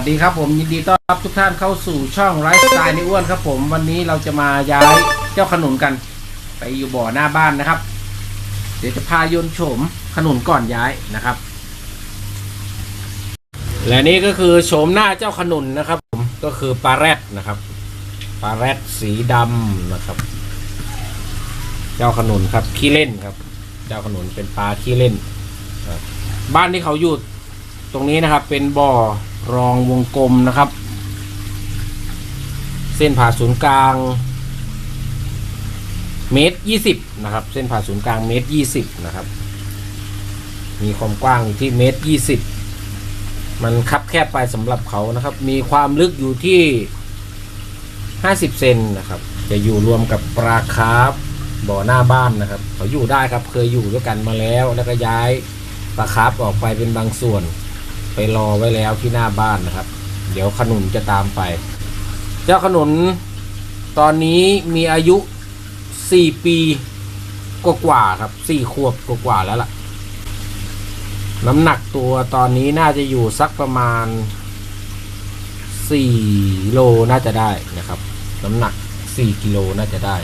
วัสดีครับผมยินดีต้อนรับทุกท่านเข้าสู่ช่องไลฟ์สไตล์ในอ้วนครับผมวันนี้เราจะมาย้ายเจ้าขนุนกัน ไปอยู่บ่อหน้าบ้านนะครับ เดี๋ยวจะพายนโฉมขนุนก่อนย้ายนะครับ และนี่ก็คือโฉมหน้าเจ้าขนุนนะครับผมก็คือปลาแรดนะครับปลาแรดสีดำนะครับ เจ้าขนุนครับขี้เล่นครับ เจ้าขนุนเป็นปลาขี้เล่น บ้านที่เขาอยู่ตรงนี้นะครับ เป็นบ่อ รองวงกลมนะครับ เส้นผ่าศูนย์กลางเมตรยี่สิบนะครับ เส้นผ่าศูนย์กลางเมตรยี่สิบนะครับ มีความกว้างอยู่ที่เมตรยี่สิบมันคับแคบไปสำหรับเขานะครับ มีความลึกอยู่ที่ห้าสิบเซนนะครับ จะอยู่รวมกับปลาคาร์ฟบ่อหน้าบ้านนะครับ เขาอยู่ได้ครับเคยอยู่ด้วยกันมาแล้ว แล้วก็ย้ายปลาคาร์ฟออกไปเป็นบางส่วน ไปรอไว้แล้วที่หน้าบ้านนะครับ เดี๋ยวขนุนจะตามไป เจ้าขนุนตอนนี้มีอายุสี่ปีกว่าๆครับสี่ขวบกว่าๆแล้วล่ะ น้ำหนักตัวตอนนี้น่าจะอยู่สักประมาณสี่โลน่าจะได้นะครับ น้ำหนักสี่กิโลน่าจะได้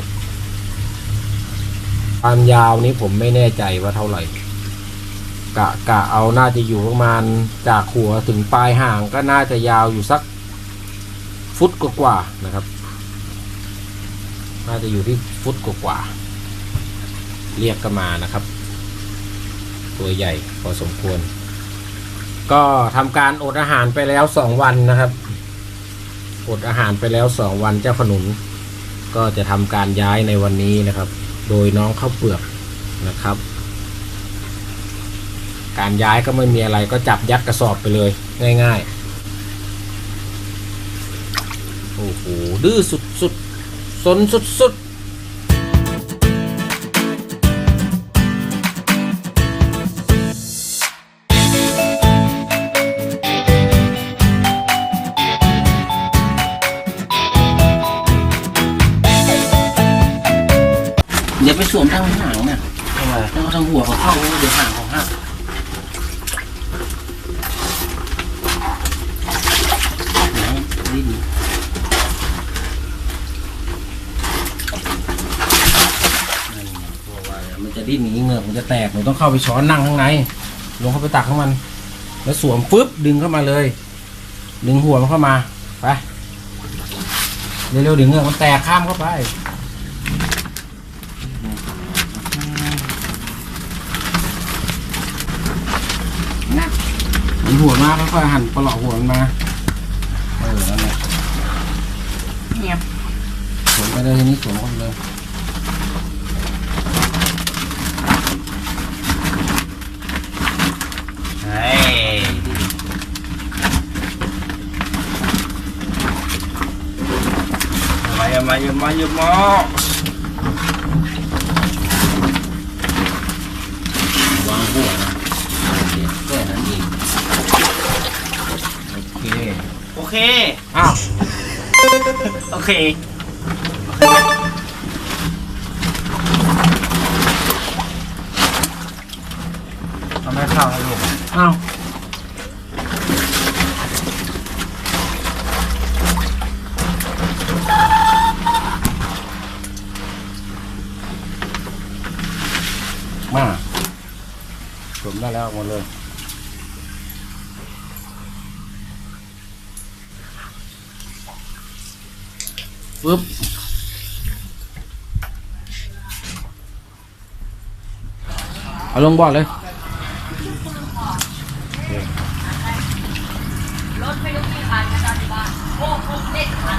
ความยาวนี้ผมไม่แน่ใจว่าเท่าไหร่ กะกะเอาน่าจะอยู่ประมาณจากหัวถึงปลายห่างก็น่าจะยาวอยู่สักฟุตกว่าๆนะครับ น่าจะอยู่ที่ฟุตกว่าๆเรียกกันมานะครับ ตัวใหญ่พอสมควร ก็ทำการอดอาหารไปแล้วสองวันนะครับอดอาหารไปแล้วสองวันเจ้าขนุน ก็จะทำการย้ายในวันนี้นะครับ โดยน้องข้าวเปลือกนะครับ การย้ายก็ไม่มีอะไรก็จับยัดกระสอบไปเลยง่ายๆ โอ้โห ดื้อสุดๆสนสุดๆอย่าไปสวมทางหางนะทำไมต้องทางหัวเขาเข้าเดี๋ยวหางของหัก ดิ้นนั่นไงกลัวว่ามัน จะดิ้นอย่างนี้เหงือกมันจะแตกหนูต้องเข้าไปช้อนนั่งข้างในลงเข้าไปตักของมัน แล้วสวมฟึบดึงเข้ามาเลย ดึงหัวมันเข้ามาไปเร็วๆดึงเหงือกมันแตกข้ามเข้าไปนะหันหัวมาค่อยๆหันปลอกหัวมันมาเออนั่นแหละเงียบสวมไปเลยทีนี้สวมเข้าไปเลย เฮ้ย มาอย่ามาอย่ามาอย่ามาวางหัวนะเดี๋ยวแค่นั้นเองโอเคโอเคอ้าวโอเคทำไมข้าวให้ลูกอ้าว ได้แล้วหมดเลย ปึ๊บเอาลงบ่อเลยรถไม่รู้กี่คันนะจ๊ะที่บ้านโอ้โหเจ็ดคัน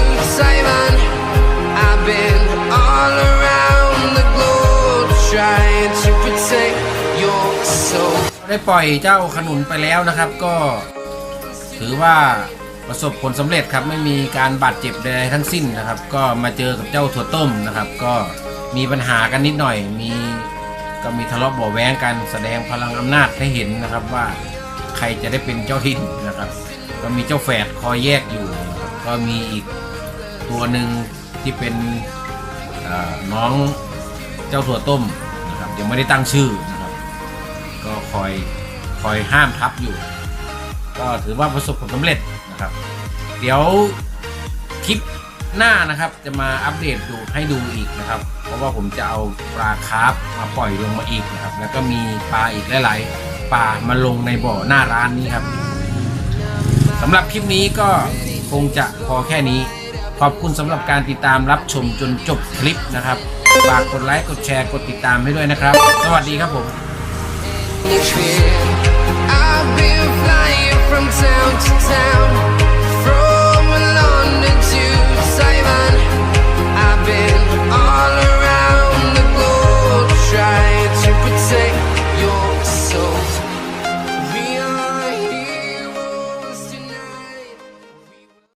ได้ปล่อยเจ้าขนุนไปแล้วนะครับ ก็ถือว่าประสบผลสำเร็จครับไม่มีการบาดเจ็บใดทั้งสิ้นนะครับ ก็มาเจอกับเจ้าถั่วต้มนะครับ ก็มีปัญหากันนิดหน่อย มีก็มีทะเลาะบาะแว้งกันแสดงพลังอำนาจให้เห็นนะครับว่าใครจะได้เป็นเจ้าถิ่นนะครับ ก็มีเจ้าแฝดคอยแยกอยู่ ก็มีอีกตัวหนึ่งที่เป็นน้องเจ้าถั่วต้มนะครับยังไม่ได้ตั้งชื่อนะ ก็คอยคอยห้ามทับอยู่ ก็ถือว่าประสบผลสำเร็จนะครับ เดี๋ยวคลิปหน้านะครับจะมาอัปเดตดูให้ดูอีกนะครับ เพราะว่าผมจะเอาปลาคาร์ฟมาปล่อยลงมาอีกนะครับ แล้วก็มีปลาอีกหลายๆปลามาลงในบ่อหน้าร้านนี้ครับสำหรับคลิปนี้ก็คงจะพอแค่นี้ ขอบคุณสำหรับการติดตามรับชมจนจบคลิปนะครับฝากกดไลค์กดแชร์กดติดตามให้ด้วยนะครับ สวัสดีครับผม I've been flying from town to town.